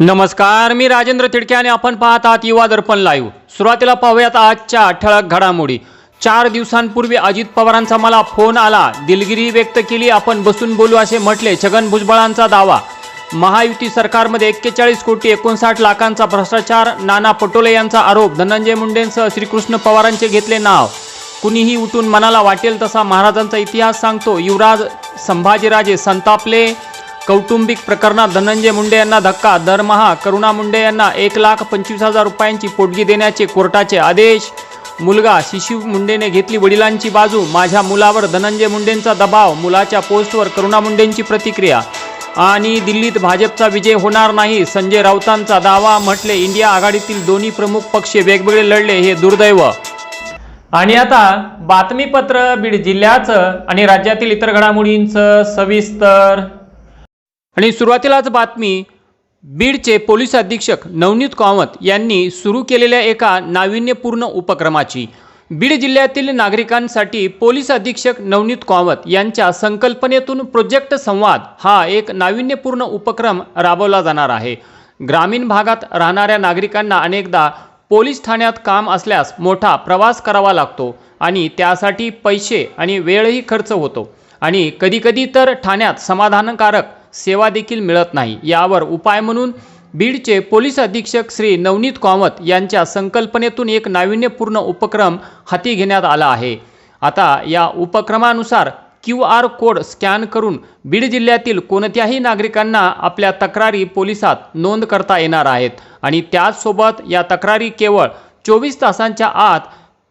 नमस्कार मी राजेंद्र तिडके आणि आपण पाहत आहात युवा दर्पण लाईव्ह सुरुवातीला पाहूयात आजच्या ठळक घडामोडी. चार दिवसांपूर्वी अजित पवारांचा मला फोन आला. दिलगिरी व्यक्त केली आपण बसून बोलू असे म्हटले छगन भुजबळांचा दावा. महायुती सरकारमध्ये एक्केचाळीस कोटी एकोणसाठ लाखांचा भ्रष्टाचार नाना पटोले यांचा आरोप धनंजय मुंडेंसह श्रीकृष्ण पवारांचे घेतले नाव. कुणीही उठून मनाला वाटेल तसा महाराजांचा इतिहास सांगतो. युवराज संभाजीराजे संतापले कौटुंबिक प्रकरणात धनंजय मुंडे यांना धक्का दरमहा करुणा मुंडे यांना एक लाख पंचवीस हजार रुपयांची पोटगी देण्याचे कोर्टाचे आदेश. मुलगा शिशिव मुंडेने घेतली वडिलांची बाजू माझ्या मुलावर धनंजय मुंडेंचा दबाव मुलाच्या पोस्टवर करुणा मुंडेंची प्रतिक्रिया. आणि दिल्लीत भाजपचा विजय होणार नाही संजय राऊतांचा दावा म्हटले इंडिया आघाडीतील दोन्ही प्रमुख पक्ष वेगवेगळे लढले हे दुर्दैव. आणि आता बातमीपत्र बीड जिल्ह्याचं आणि राज्यातील इतर घडामोडींचं सविस्तर आणि सुरुवातीलाच बातमी बीडचे पोलीस अधीक्षक नवनीत कामत यांनी सुरू केलेल्या एका नाविन्यपूर्ण उपक्रमाची. बीड जिल्ह्यातील नागरिकांसाठी पोलीस अधीक्षक नवनीत कामत यांच्या संकल्पनेतून प्रोजेक्ट संवाद हा एक नाविन्यपूर्ण उपक्रम राबवला जाणार आहे. ग्रामीण भागात राहणाऱ्या नागरिकांना अनेकदा पोलीस ठाण्यात काम असल्यास मोठा प्रवास करावा लागतो आणि त्यासाठी पैसे आणि वेळही खर्च होतो. आणि कधीकधी तर ठाण्यात समाधानकारक सेवा देखील मिळत नाही. यावर उपाय म्हणून बीडचे पोलीस अधीक्षक श्री नवनीत कामत यांच्या संकल्पनेतून एक नाविन्यपूर्ण उपक्रम हाती घेण्यात आला आहे. आता या उपक्रमानुसार क्यू आर कोड स्कॅन करून बीड जिल्ह्यातील कोणत्याही नागरिकांना आपल्या तक्रारी पोलिसात नोंद करता येणार आहेत आणि त्याचसोबत या तक्रारी केवळ चोवीस तासांच्या आत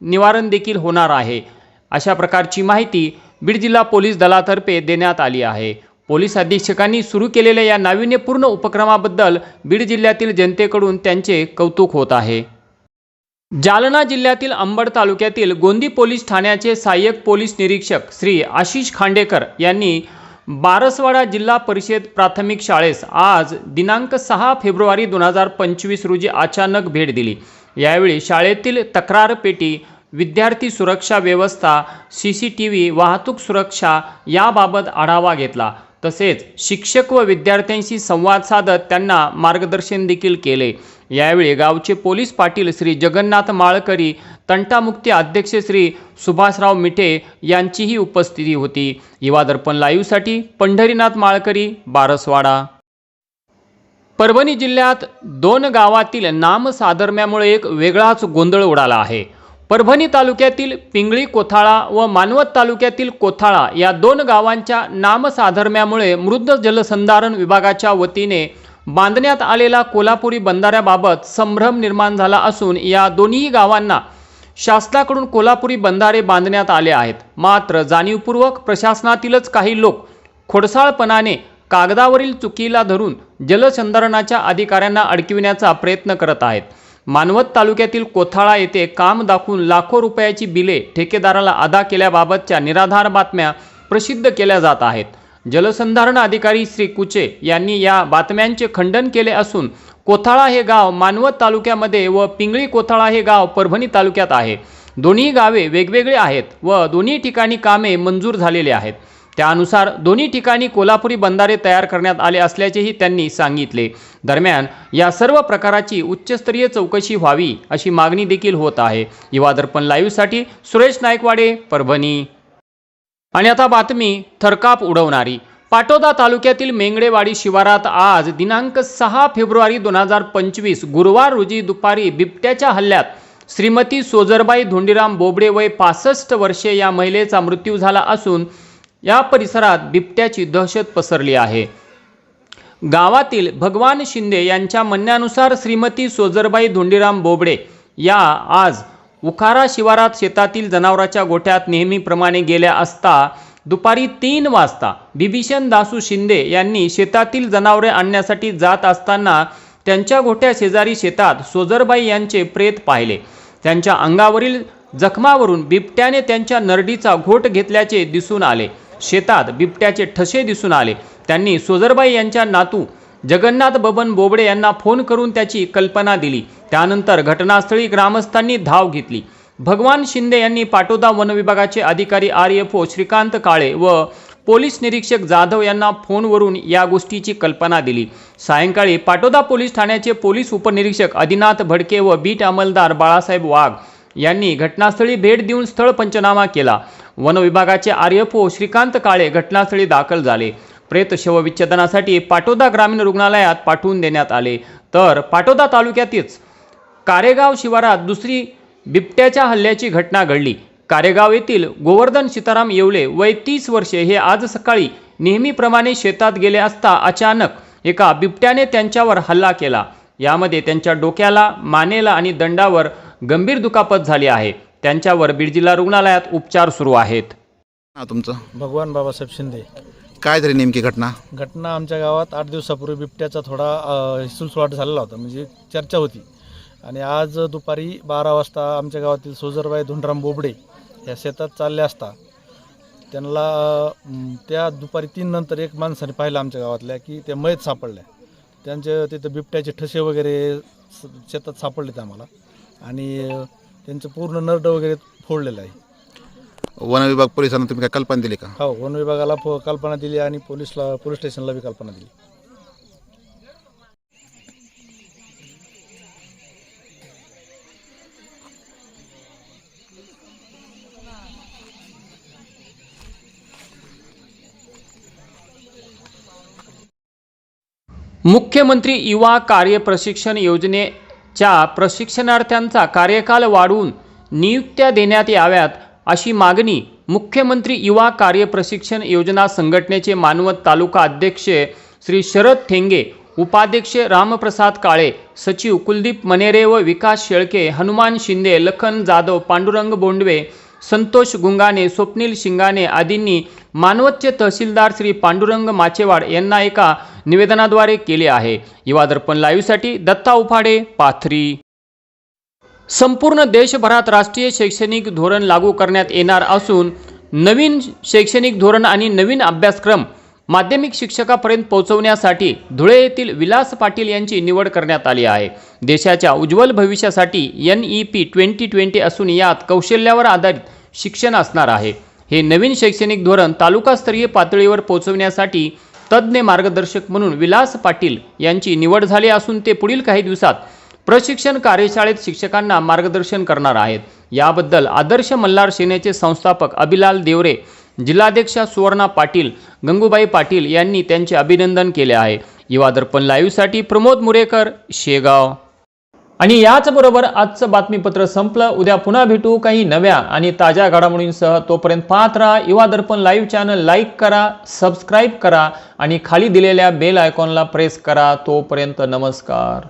निवारण देखील होणार आहे. अशा प्रकारची माहिती बीड जिल्हा पोलीस दलातर्फे देण्यात आली आहे. पोलीस अधीक्षकांनी सुरू केलेल्या या नाविन्यपूर्ण उपक्रमाबद्दल बीड जिल्ह्यातील जनतेकडून त्यांचे कौतुक होत आहे. जालना जिल्ह्यातील अंबड तालुक्यातील गोंदी पोलीस ठाण्याचे सहाय्यक पोलीस निरीक्षक श्री आशिष खांडेकर यांनी बारसवाडा जिल्हा परिषद प्राथमिक शाळेस आज दिनांक सहा फेब्रुवारी दोन हजार पंचवीस रोजी अचानक भेट दिली. यावेळी शाळेतील तक्रार पेटी विद्यार्थी सुरक्षा व्यवस्था सी सी टी व्ही वाहतूक सुरक्षा याबाबत आढावा घेतला. तसेच शिक्षक व विद्यार्थ्यांशी संवाद साधत त्यांना मार्गदर्शन देखील केले. यावेळी गावचे पोलीस पाटील श्री जगन्नाथ माळकरी तंटामुक्ती अध्यक्ष श्री सुभाषराव मिठे यांचीही उपस्थिती होती. युवा दर्पण लाईव्हसाठी पंढरीनाथ माळकरी बारसवाडा. परभणी जिल्ह्यात दोन गावातील नामसाधर्म्यामुळे एक वेगळाच गोंधळ उडाला आहे. परभणी तालुक्यातील पिंगळी कोथाळा व मानवत तालुक्यातील कोथाळा या दोन गावांच्या नामसाधर्म्यामुळे मृद जलसंधारण विभागाच्या वतीने बांधण्यात आलेला कोल्हापुरी बंधाऱ्याबाबत संभ्रम निर्माण झाला असून या दोन्ही गावांना शासनाकडून कोल्हापुरी बंधारे बांधण्यात आले आहेत. मात्र जाणीवपूर्वक प्रशासनातीलच काही लोक खोडसाळपणाने कागदावरील चुकीला धरून जलसंधारणाच्या अधिकाऱ्यांना अडकिविण्याचा प्रयत्न करत आहेत. मानवत तालुक्यातील कोथाळा येथे काम दाखवून लाखो रुपयाची बिले ठेकेदाराला अदा केल्याबाबतच्या निराधार बातम्या प्रसिद्ध केल्या जात आहेत. जलसंधारण अधिकारी श्री कुचे यांनी या बातम्यांचे खंडन केले असून कोथाळा हे गाव मानवत तालुक्यामध्ये व पिंगळी कोथाळा हे गाव परभणी तालुक्यात आहे. दोन्ही गावे वेगवेगळे आहेत व दोन्ही ठिकाणी कामे मंजूर झालेले आहेत. त्यानुसार दोन्ही ठिकाणी कोल्हापुरी बंधारे तयार करण्यात आले असल्याचेही त्यांनी सांगितले. दरम्यान या सर्व प्रकाराची उच्चस्तरीय चौकशी व्हावी अशी मागणी देखील होत आहे. युवा दर्पण लाईव्हसाठी सुरेश नायकवाडे परभणी. आणि आता बातमी थरकाप उडवणारी. पाटोदा तालुक्यातील मेंगडेवाडी शिवारात आज दिनांक सहा फेब्रुवारी दोन हजार पंचवीस गुरुवार रोजी दुपारी बिबट्याच्या हल्ल्यात श्रीमती सोजरबाई धोंडीराम बोबडे वय पासष्ट वर्षे या महिलेचा मृत्यू झाला असून या परिसरात बिबट्याची दहशत पसरली आहे. गावातील भगवान शिंदे यांच्या म्हणण्यानुसार श्रीमती सोजरबाई धोंडीराम बोबडे या आज उखारा शिवारात शेतातील जनावराच्या गोठ्यात नेहमीप्रमाणे गेल्या असता दुपारी तीन वाजता बिभीषण दासू शिंदे यांनी शेतातील जनावरे आणण्यासाठी जात असताना त्यांच्या गोठ्या शेजारी शेतात सोजरबाई यांचे प्रेत पाहिले. त्यांच्या अंगावरील जखमावरून बिबट्याने त्यांच्या नरडीचा घोट घेतल्याचे दिसून आले. शेतात बिबट्याचे ठसे दिसून आले. त्यांनी सोजरबाई यांच्या नातू जगन्नाथ बबन बोबडे यांना फोन करून त्याची कल्पना दिली. त्यानंतर घटनास्थळी ग्रामस्थांनी धाव घेतली. भगवान शिंदे यांनी पाटोदा वनविभागाचे अधिकारी R F O Shrikant Kale व पोलीस निरीक्षक जाधव यांना फोनवरून या गोष्टीची कल्पना दिली. सायंकाळी पाटोदा पोलीस ठाण्याचे पोलीस उपनिरीक्षक आदिनाथ भडके व बीट अंमलदार बाळासाहेब वाघ यांनी घटनास्थळी भेट देऊन स्थळ पंचनामा केला. वन विभागाचे आरएफओ श्रीकांत काळे घटनास्थळी दाखल झाले. प्रेत शवविच्छेदनासाठी पाटोदा ग्रामीण रुग्णालयात पाठवून देण्यात आले. तर पाटोदा तालुक्यातीच कारेगाव शिवारात दुसरी बिबट्याच्या हल्ल्याची घटना घडली. कारेगाव येथील गोवर्धन सीताराम येवले वय तीस वर्षे हे आज सकाळी नेहमीप्रमाणे शेतात गेले असता अचानक एका बिबट्याने त्यांच्यावर हल्ला केला. यामध्ये त्यांच्या डोक्याला मानेला आणि दंडावर गंभीर दुखापत झाली आहे. त्यांच्यावर बीड जिल्हा रुग्णालयात उपचार सुरू आहेत. हा तुमचं? भगवान बाबासाहेब शिंदे. काय झाली नेमकी घटना? घटना आमच्या गावात आठ दिवसापूर्वी बिबट्याचा थोडा अ, झालेला होता. म्हणजे चर्चा होती. आणि आज दुपारी बारा वाजता आमच्या गावातील सोजरबाई धुंडराम बोबडे या शेतात चालले असता त्यांना अ, त्या दुपारी तीन नंतर एक माणसाने पाहिलं आमच्या गावातल्या की त्या मयत सापडल्या. त्यांचे तिथं बिबट्याचे ठसे वगैरे स- शेतात सापडलेत आम्हाला. आणि त्यांचं पूर्ण नरड वगैरे फोडलेलं आहे. वन विभाग पोलिसांना तुम्ही काय कल्पना दिली का? हो वन विभागाला कल्पना दिली आणि पोलीसला पोलीस स्टेशनला बी कल्पना दिली. मुख्यमंत्री युवा कार्य प्रशिक्षण च्या प्रशिक्षणार्थ्यांचा कार्यकाल वाढवून नियुक्त्या देण्यात याव्यात अशी मागणी मुख्यमंत्री युवा कार्य प्रशिक्षण योजना संघटनेचे मानवत तालुका अध्यक्ष श्री शरद ठेंगे उपाध्यक्ष रामप्रसाद काळे सचिव कुलदीप मनेरे व विकास शेळके हनुमान शिंदे लखन जाधव पांडुरंग बोंडवे संतोष गुंगाने स्वप्नील शिंगाने आदींनी मानवतचे तहसीलदार श्री पांडुरंग माचेवाड यांना एका निवेदनाद्वारे केले आहे. युवा दर्पण लाईव्हसाठी दत्ता उफाडे पाथरी. संपूर्ण देशभरात राष्ट्रीय शैक्षणिक धोरण लागू करण्यात येणार असून नवीन शैक्षणिक धोरण आणि नवीन अभ्यासक्रम माध्यमिक शिक्षकापर्यंत पोहोचवण्यासाठी धुळे येथील विलास पाटील यांची निवड करण्यात आली आहे. देशाच्या उज्ज्वल भविष्यासाठी N E P twenty twenty असून यात कौशल्यावर आधारित शिक्षण असणार आहे. हे नवीन शैक्षणिक धोरण तालुकास्तरीय पातळीवर पोहोचवण्यासाठी तज्ज्ञ मार्गदर्शक म्हणून विलास पाटील यांची निवड झाली असून ते पुढील काही दिवसात प्रशिक्षण कार्यशाळेत शिक्षकांना मार्गदर्शन करणार आहेत. याबद्दल आदर्श मल्हार सेनेचे संस्थापक अभिलाल देवरे जिल्हाध्यक्षा सुवर्णा पाटील गंगूबाई पाटील यांनी त्यांचे अभिनंदन केले आहे. युवा दर्पण लाईव्हसाठी प्रमोद मुरेकर शेगाव. आणि याचबरोबर आजचं बातमीपत्र संपलं. उद्या पुन्हा भेटू काही नव्या आणि ताज्या घडामोडींसह. तोपर्यंत पाहत राहा Yuva Darpan live channel. Like करा सबस्क्राईब करा आणि खाली दिलेल्या बेल आयकॉनला प्रेस करा. तोपर्यंत नमस्कार.